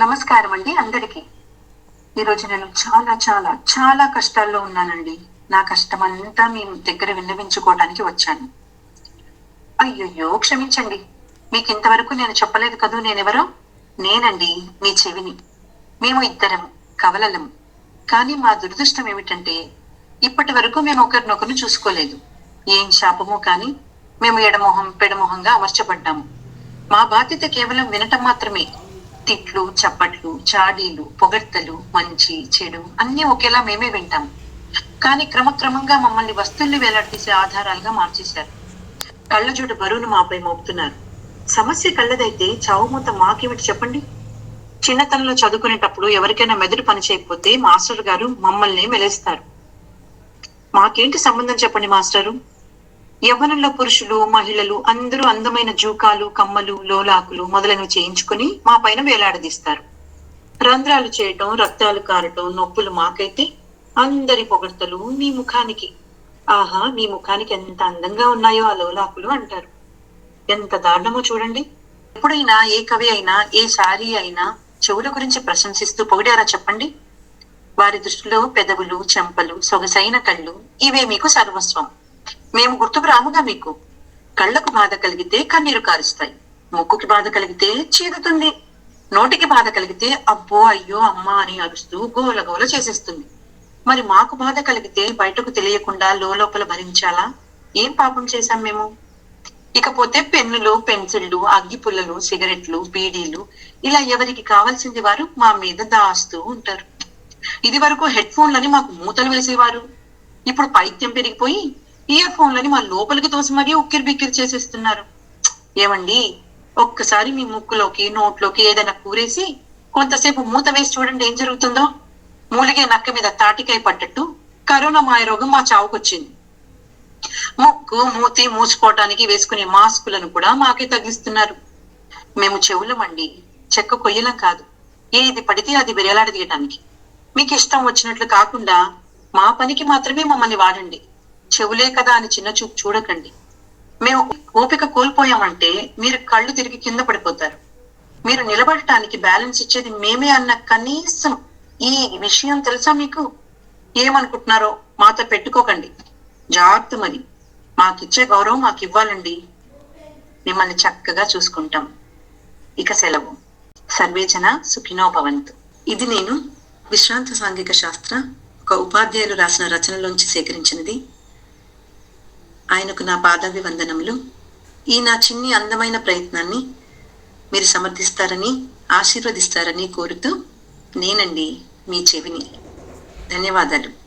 నమస్కారం అండి అందరికి ఈరోజు నేను చాలా చాలా చాలా కష్టాల్లో ఉన్నానండి. నా కష్టం అంతా మీ దగ్గర విన్నవించుకోవడానికి వచ్చాను. అయ్యయ్యో క్షమించండి. మీకు ఇంతవరకు నేను చెప్పలేదు కదూ నేనెవరో? నేనండి మీ చెవిని. మేము ఇద్దరం కవలలం. కానీ మా దురదృష్టం ఏమిటంటే ఇప్పటి వరకు మేము ఒకరినొకరు చూసుకోలేదు. ఏం శాపమో కానీ మేము ఎడమొహం పెడమొహంగా అమర్చబడ్డాము. మా బాధ్యత కేవలం వినటం మాత్రమే. తిట్లు చప్పట్లు చాడీలు పొగడ్తలు మంచి చెడు అన్ని ఒకేలా మేమే వింటాం. కానీ క్రమక్రమంగా మమ్మల్ని వస్తువుల్ని వేలాడదీసే ఆధారాలుగా మార్చేశారు. కళ్ళజోడు బరువును మాపై మోపుతున్నారు. సమస్య కళ్ళదైతే చావుమూత మాకేమిటి చెప్పండి? చిన్నతనంలో చదువుకునేటప్పుడు ఎవరికైనా మెదడు పని చేయకపోతే మాస్టర్ గారు మమ్మల్ని మెలేస్తారు. మాకేంటి సంబంధం చెప్పండి మాస్టరు? యవ్వనంలో పురుషులు మహిళలు అందరూ అందమైన జూకాలు కమ్మలు లోలాకులు మొదలైనవి చేయించుకుని మా పైన వేలాడదీస్తారు. రంధ్రాలు చేయటం రక్తాలు కారటం నొప్పులు మాకైతే అందరి పొగడ్తలు మీ ముఖానికి. ఆహా మీ ముఖానికి ఎంత అందంగా ఉన్నాయో ఆ లోలాకులు అంటారు. ఎంత దారుణమో చూడండి. ఎప్పుడైనా ఏ కవి అయినా ఏ శారీ అయినా చెవుల గురించి ప్రశంసిస్తూ పొగిడారా చెప్పండి? వారి దృష్టిలో పెదవులు చెంపలు సొగసైన కళ్ళు ఇవే మీకు సర్వస్వం. మేము గుర్తుకు రాముగా మీకు. కళ్ళకు బాధ కలిగితే కన్నీరు కారుస్తాయి. ముక్కుకి బాధ కలిగితే చీదుతుంది. నోటికి బాధ కలిగితే అబ్బో అయ్యో అమ్మా అని అరుస్తూ గోల గోల చేసేస్తుంది. మరి మాకు బాధ కలిగితే బయటకు తెలియకుండా లోపల భరించాలా? ఏం పాపం చేశాం మేము? ఇకపోతే పెన్నులు పెన్సిళ్ళు అగ్గిపుల్లలు సిగరెట్లు బీడీలు ఇలా ఎవరికి కావాల్సింది వారు మా మీద దాస్తూ ఉంటారు. ఇది వరకు హెడ్ ఫోన్లని మాకు మూతలు వేసేవారు. ఇప్పుడు పైత్యం పెరిగిపోయి ఇయర్ ఫోన్లని మా లోపలికి తోసి మరీ ఉక్కిరి బిక్కిరి చేసేస్తున్నారు. ఏమండి? ఒక్కసారి మీ ముక్కులోకి నోట్లోకి ఏదైనా కూరేసి కొంతసేపు మూత వేసి చూడండి ఏం జరుగుతుందో. మూలిగే నక్క మీద తాటికాయ పడ్డట్టు కరోనా మాయరోగం మా చావుకొచ్చింది. ముక్కు మూతి మూసుకోవటానికి వేసుకునే మాస్కులను కూడా మాకే తగిలిస్తున్నారు. మేము చెవులమండి చెక్క కొయ్యలం కాదు. ఏది పడితే అది విరేలాడదీయటానికి మీకు ఇష్టం వచ్చినట్లు కాకుండా మా పనికి మాత్రమే మమ్మల్ని వాడండి. చెవులే కదా అని చిన్న చూపు చూడకండి. మేము ఓపిక కోల్పోయామంటే మీరు కళ్ళు తిరిగి కింద పడిపోతారు. మీరు నిలబడటానికి బ్యాలెన్స్ ఇచ్చేది మేమే అన్న కనీసం ఈ విషయం తెలుసా మీకు? ఏమనుకుంటున్నారో మాతో పెట్టుకోకండి. జాగ్రత్త మరి. మాకిచ్చే గౌరవం మాకు ఇవ్వాలండి మిమ్మల్ని చక్కగా చూసుకుంటాం. ఇక సెలవు. సర్వేజన సుఖినో భవంతు ఇది నేను విశ్రాంత సాంఘిక శాస్త్ర ఒక ఉపాధ్యాయులు రాసిన రచనలోంచి సేకరించినది ఆయనకు నా పాదాభి వందనములు ఈ నా చిన్ని అందమైన ప్రయత్నాన్ని మీరు సమర్థిస్తారని ఆశీర్వదిస్తారని కోరుతూ నేనండి మీ చెవిని. ధన్యవాదాలు.